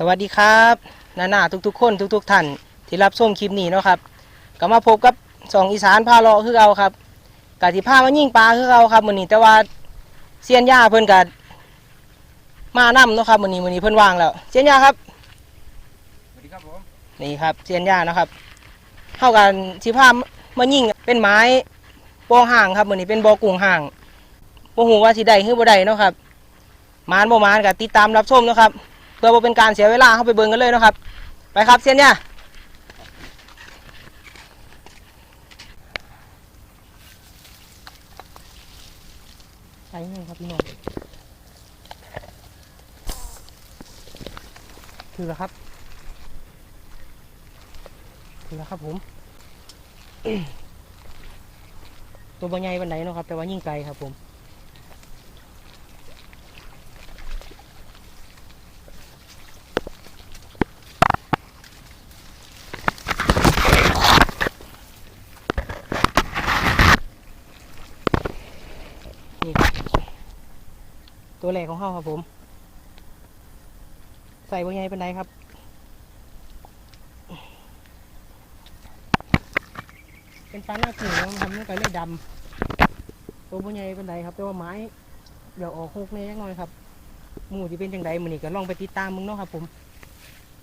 สวัสดีครับนานาทุกๆ คนทุก ๆ ท่านที่รับชมคลิปนี้เนาะครับก็มาพบกับสองอีสานพาเลาะคือเราครับกะที่พามายิงปลาคือเราครับมื้อนี้แต่ว่าเซียนย่าเพิ่นก็มานํเนาะครับมื้อนี้มื้อนี้เพิ่นว่างแล้วเซียนย่าครับสวัสดีครับผมนี่ครับเซียนย่านะครับเท่ากันสิพามายิงเป็นไม้บ่อห่างครับมื้อนี้เป็นบ่อกุ้งห่างบ่ฮู้ว่าสิได้หรือบ่ได้เนาะครับมานบ่มานก็ติดตามรับชมเนาะครับ เพื่อบ่เป็นการเสียเวลาเข้าไปเบิ่งกันเลยนะครับ ไปครับเซียนย่าใช่ไหมครับพี่น้องถือแล้วครับถือแล้วครับผมตัวบอใหญ่บันไดเนาะครับ แต่ว่ายิ่งไกลครับผม นี่ครับตัวแรก ของเขาครับผม ใส่บอใหญ่เป็นไดครับเป็นปลาหน้ากิ่งแล้วทำให้ไปเลยดำตัวบอใหญ่เป็นไดครับแต่ว่าไม้เดี๋ยวออกโคกเน่ยังน้อยครับหมูที่เป็นจังไดมือนี้ก็ลองไปติดตามมึงเนาะครับ ผม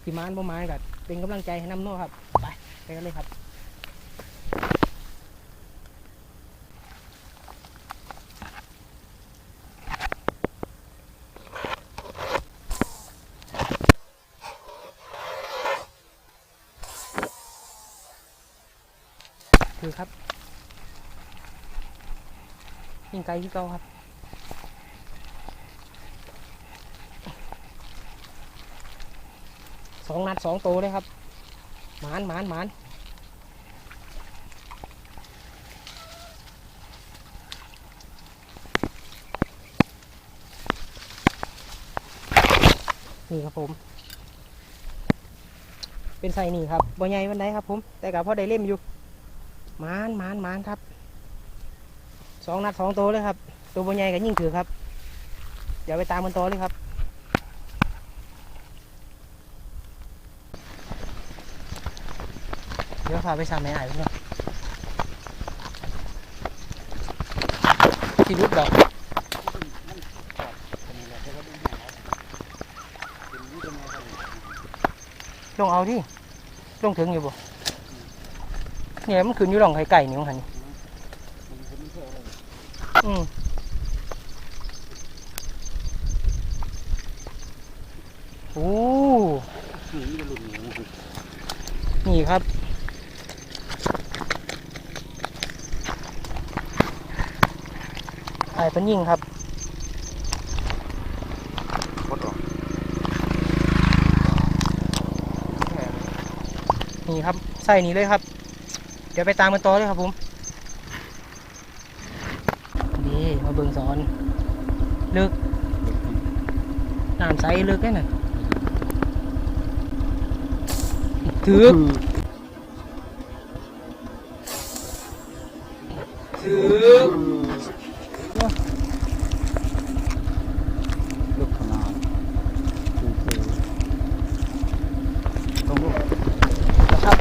ที่มานบ่มานก็เป็นกำลังใจให้น้ำเนาะครับ ไปไปกันเลยครับ คือครับยิงไกลที่เก่าครับสองนัดสองโตวเลยครับ หมานหมานหมานนี่ครับผม เป็นไซนี่ครับบ่ใหญ่วันไดครับผม แต่กับพ่อได้เล่มอยู่ มานมานมานครับสองนัดสองตัวเลยครับ ตัวบนใหญ่กับยิ่งถือครับ เดี๋ยวไปตามมันโตอเลยครับ เดี๋ยวพาไปซ้ำไม่อายพี่น้องที่รุดดอกลงเอาดิลงถึงอยู่บ่ เนี่ยมันขึ้นอยู่หลองไข่ไก่นี่มั้งหันนี่อืมโอ้นี่จะหลุดหนูนี่ครับไอ้เป็นยิงครับนี่ครับใส่นี่เลยครับ เดี๋ยวไปตามกันต่อเลยครับผมนี่มาเบิ่งสอนลึกน้ำใสลึกแค่น่ะถือถือ ลูกขนาดคือคือต้องลูก นะครับ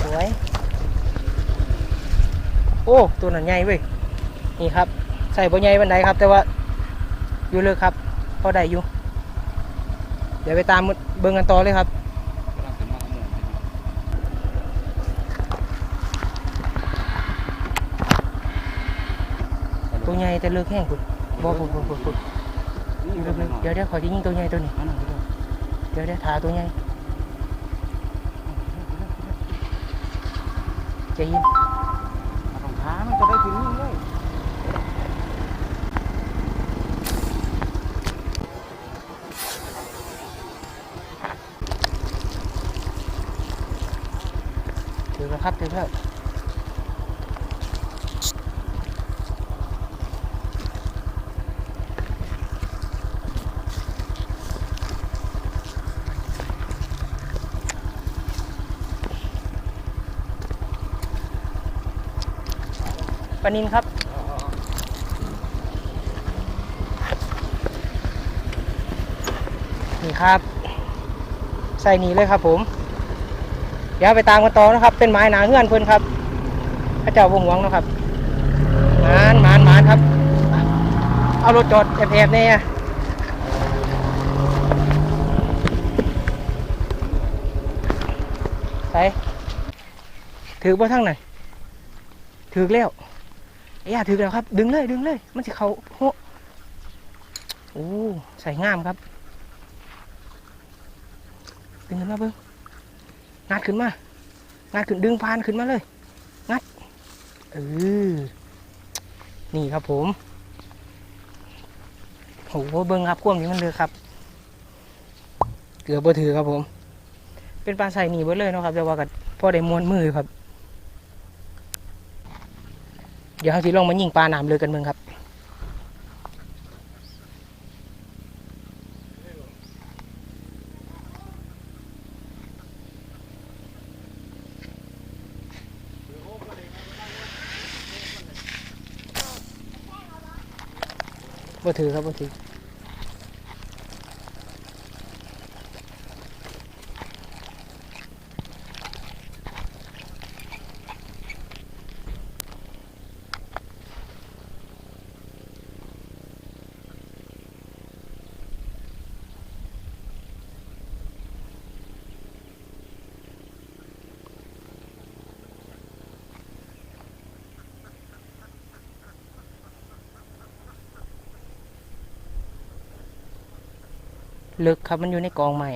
สวย โอ้ตัวนั้นใหญ่เว้ยนี่ครับ ใส่บ่ใหญ่บันไดครับ แต่ว่าอยู่เลยครับพอได้อยู่ เดี๋ยวไปตามเบิ่งกันต่อเลยครับตัวใหญ่แต่เลือกแห้งคุณบ่คุณคุณคุณคุณอยู่เลึกเดี๋ยวเดี๋ยวขอจะยิงตัวใหญ่ตัวนี้เดี๋ยวเดี๋ยวถาตัวใหญ่ใจเย็น รองเท้ามันจะได้ถึงนี่เลยถือครับถือครับ ปลานินครับ นี่ครับ ใส่นี่เลยครับผม เดี๋ยวไปตามกันต่อนะครับ เป็นไม้หนาเงื่อนเพิ่นครับพระเจ้าวงหวงนะครับมานมานมานครับ เอารถจอดแอบๆเนี่ยใส่ถือบ่ทั้งไหนถือแล้ว อ้ยถือแล้วครับ ดึงเลยดึงเลย มันจะเขาโหโอ้ใส่งามครับ ดึงขึ้นมาเบิ้งงัดขึ้นมางัดขึ้นดึงพานขึ้นมาเลย งัดเออนี่ครับผมโอ้โหเบิ้งครับควมนี้มันเลยครับ เกือบบ่ถือครับผม เป็นปลาใส่หนีเบิดเลยเนาะครับแต่ว่ากับพ่อได้ม้วนมือครับ เดี๋ยวเขาสิลองมายิงปลาหนามเลยกันมึงครับบ่ถือครับบ่ถือ ลึกครับมันอยู่ในกองใหม่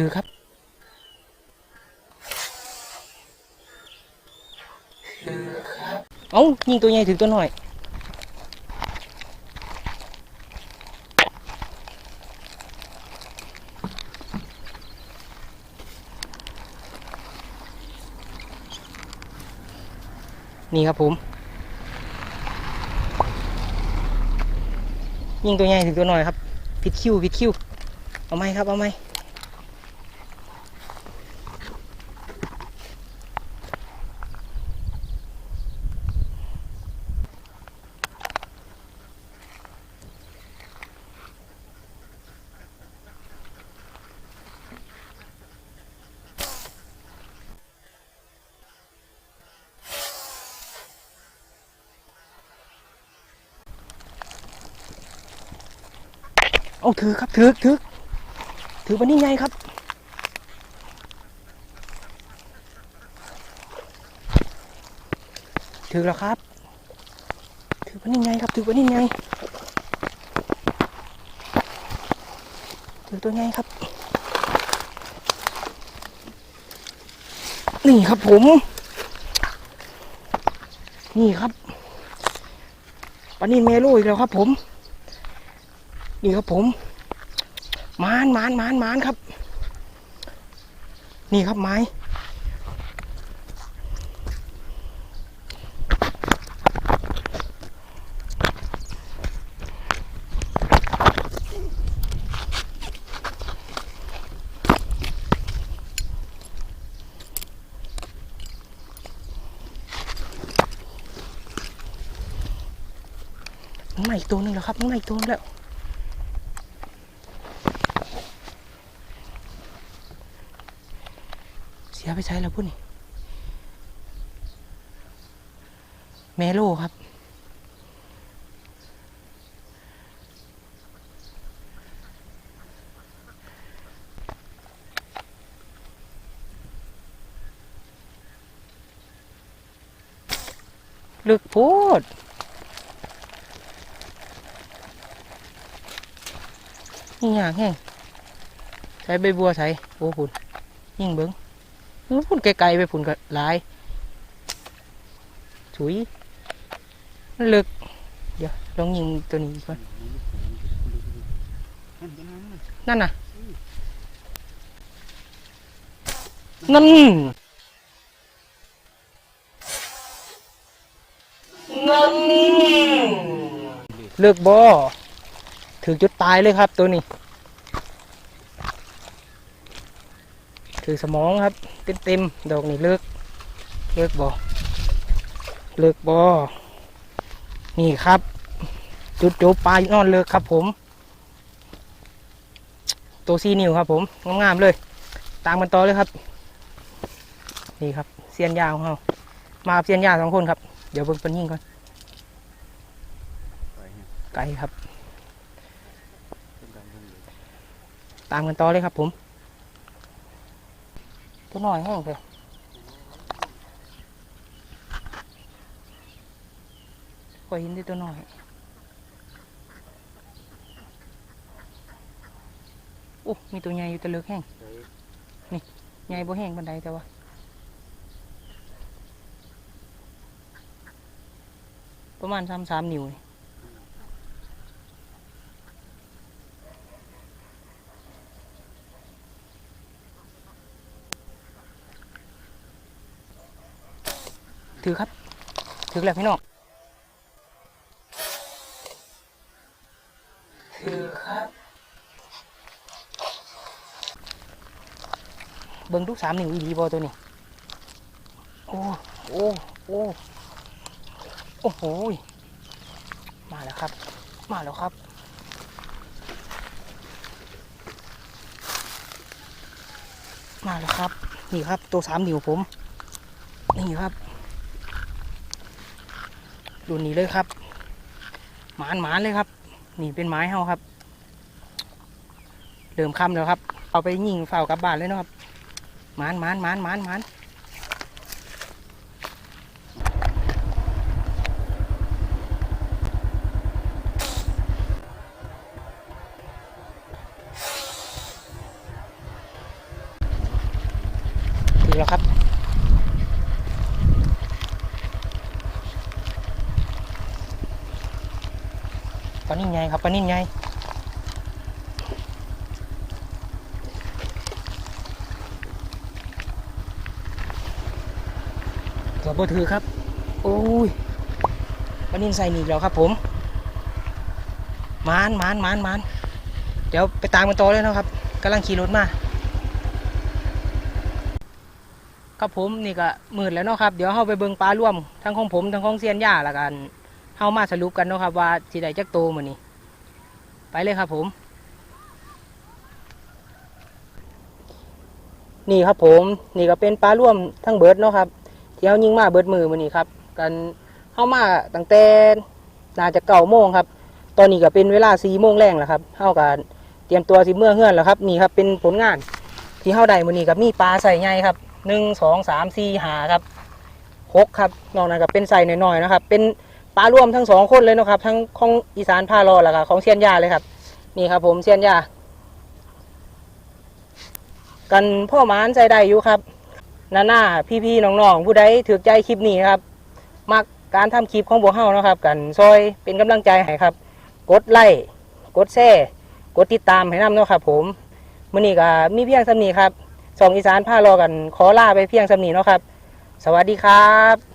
ครับถือครับ เอ้ายิงตัวใหญ่ถือตัวหน่อย นี่ครับผม ยิงตัวใหญ่ถือตัวหน่อยครับผิดคิวผิดคิวเอาไหมครับ เอาไหม เอาถือครับถือถือถือวันนี้ไงครับ ถือแล้วครับ ถือวันนี้ไงครับ ถือวันนี้ไงถือตัวไงครับ นี่ครับผม นี่ครับปานินเมโลอีกแล้วครับผม นี่ครับผมมานมานมานมานครับ นี่ครับไม้มันมาอีกตัวหนึ่งแล้วครับมันมาอีกตัวนึงแล้ว เสีย ไปใช้แล้วพุ่นี่เมโลครับ ลึกพูดนี่ยากแห้งใช้ใบบัวใส่โอ้คุณยิ่งเบิ้ง พุ่นไกลๆไปพุ่นก็หลายสถุยมันลึกเดี๋ยวลองยิงตัวนี้ก่อนนั่นน่ะนั่นนั่นเลือกบอถือจุดตายเลยครับตัวนี้ือสมองครับ เต็มเต็มๆดอกนี่เลิก เลิกบอเลิกบอนี่ครับ จุดจบปลายนอนเลิกครับผม ตัวซีนิวครับผมงามๆเลย ตามกันต่อเลยครับ นี่ครับเซียนยาวของเรามาเซียนยาวสองคนครับ เดี๋ยวเบิ่งเป็นยิ่งก่อนไกลครับ ตามกันต่อเลยครับผม ตัวน้อยแห้งเลยก็เห็นที่ตัวน้อยโอ้มีตัวใหญ่อยู่แตะเลือกแห้งนี่ใหญ่บ่แห้งบันไดแต่ว่าประมาณสามสามนิ้วนี่ ถือครับ ถือแล้วพี่น้องถือครับ เบิ่งทุกสามนิ้วอีดีบอตัวนี้ โอ้ โอ้ โอ้ โอ้โหยมาแล้วครับ มาแล้วครับมาแล้วครับ นี่ครับตัวสามนิ้วผม นี่ครับ รุ่นนี้เลยครับ หมานหมานเลยครับ นี่เป็นไม้เฮาครับเริ่มค่ำแล้วครับ เอาไปยิงเฝ้ากลับบ้านเลยเนาะครับหมานหมานหมานหมานหมานถึงแล้วครับ ปลานิ่งไงครับปลานิ่งไงตัวบ่ถือครับ โอ้ยปลานิ่นใส่หนีบแล้วครับ ผมมานมานมานมานเดี๋ยวไปตามกันต่อเลยนะครับกำลังขี่รถมาครับผมนี่ก็มืดแล้วเนาะครับ เดี๋ยวเข้าไปเบิงปลาร่วมทั้งของผมทั้งของเซียนย่าละกัน เข้ามาสรุปกันเนาะครับว่าสิได้จักโตมื้อนี้ ไปเลยครับผม นี่ครับผมนี่ก็เป็นปลาร่วมทั้งเบิดเนาะครับที่เขายิงมาเบิร์ดมือมือนี้ครับ กันเข้ามาตั้งแต่น่าจะเก่าโมงครับ ตอนนี้ก็เป็นเวลาสี่โมงแรงแล้วครับเข้ากันเตรียมตัวสิเมื่อเฮือนแล้วครับนี่ครับเป็นผลงานที่เข้าได้มือนี้กับมีปลาใส่ใหญ่ครับหนึ่งสองสามสี่หาครับหกครับนอกนั้นก็เป็นใส่หน้อยๆนะครับ เป็น ปลารวมทั้งสองคนเลยนะครับ ทั้งของอีสานพารอแล้วก็ของเชียนยาเลยครับ นี่ครับ ผมเชียนยากันพ่อหมานใส่ได้อยู่ครับนาหน้าพี่ๆน้องๆผู้ใดถือใจคลิปนี้ครับมักการทำคลิปของพวเฮานะครับ กันซอยเป็นกำลังใจให้ครับ กดไลค์กดแชร์กดติดตามให้นำเนาะครับ ผมมื้อนี้ก็มีเพียงสำนีครับสองอีสานพารอกันขอลาไปเพียงสำนีเนาะครับ สวัสดีครับ